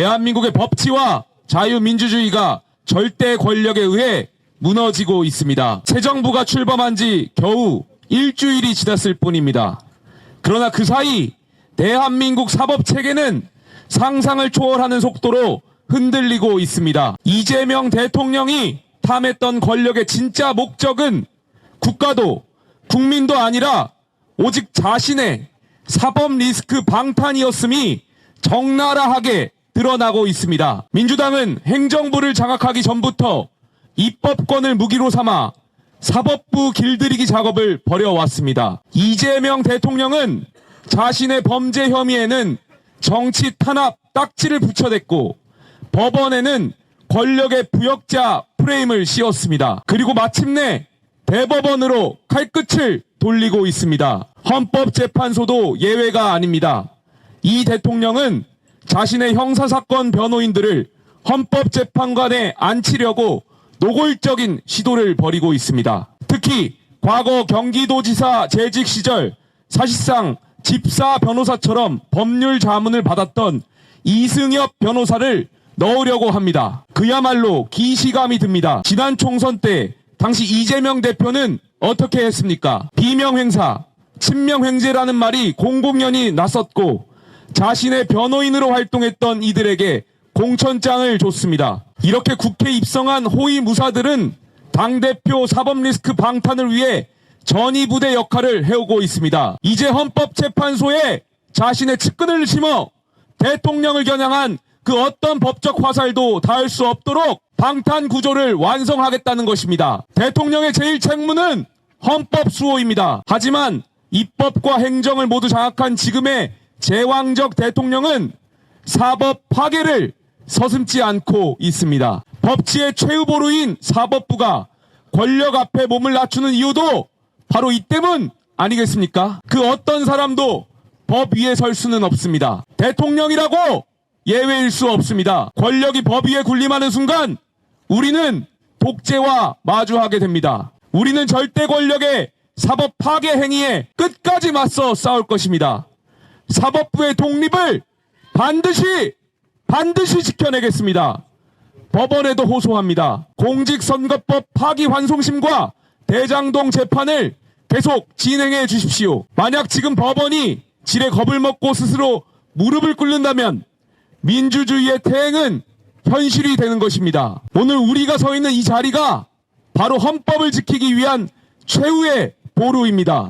대한민국의 법치와 자유민주주의가 절대 권력에 의해 무너지고 있습니다. 새 정부가 출범한 지 겨우 일주일이 지났을 뿐입니다. 그러나 그 사이 대한민국 사법 체계는 상상을 초월하는 속도로 흔들리고 있습니다. 이재명 대통령이 탐했던 권력의 진짜 목적은 국가도 국민도 아니라 오직 자신의 사법 리스크 방탄이었음이 적나라하게 드러나고 있습니다. 민주당은 행정부를 장악하기 전부터 입법권을 무기로 삼아 사법부 길들이기 작업을 벌여왔습니다. 이재명 대통령은 자신의 범죄 혐의에는 정치 탄압 딱지를 붙여댔고 법원에는 권력의 부역자 프레임을 씌웠습니다. 그리고 마침내 대법원으로 칼끝을 돌리고 있습니다. 헌법재판소도 예외가 아닙니다. 이 대통령은 자신의 형사사건 변호인들을 헌법재판관에 앉히려고 노골적인 시도를 벌이고 있습니다. 특히 과거 경기도지사 재직 시절 사실상 집사 변호사처럼 법률 자문을 받았던 이승엽 변호사를 넣으려고 합니다. 그야말로 기시감이 듭니다. 지난 총선 때 당시 이재명 대표는 어떻게 했습니까? 비명행사, 친명횡재라는 말이 공공연히 났었고 자신의 변호인으로 활동했던 이들에게 공천장을 줬습니다. 이렇게 국회 입성한 호위 무사들은 당대표 사법 리스크 방탄을 위해 전위부대 역할을 해오고 있습니다. 이제 헌법재판소에 자신의 측근을 심어 대통령을 겨냥한 그 어떤 법적 화살도 닿을 수 없도록 방탄 구조를 완성하겠다는 것입니다. 대통령의 제일 책무는 헌법 수호입니다. 하지만 입법과 행정을 모두 장악한 지금의 제왕적 대통령은 사법 파괴를 서슴지 않고 있습니다. 법치의 최후보루인 사법부가 권력 앞에 몸을 낮추는 이유도 바로 이 때문 아니겠습니까? 그 어떤 사람도 법 위에 설 수는 없습니다. 대통령이라고 예외일 수 없습니다. 권력이 법 위에 군림하는 순간 우리는 독재와 마주하게 됩니다. 우리는 절대 권력의 사법 파괴 행위에 끝까지 맞서 싸울 것입니다. 사법부의 독립을 반드시 반드시 지켜내겠습니다. 법원에도 호소합니다. 공직선거법 파기환송심과 대장동 재판을 계속 진행해 주십시오. 만약 지금 법원이 지레 겁을 먹고 스스로 무릎을 꿇는다면 민주주의의 태행은 현실이 되는 것입니다. 오늘 우리가 서 있는 이 자리가 바로 헌법을 지키기 위한 최후의 보루입니다.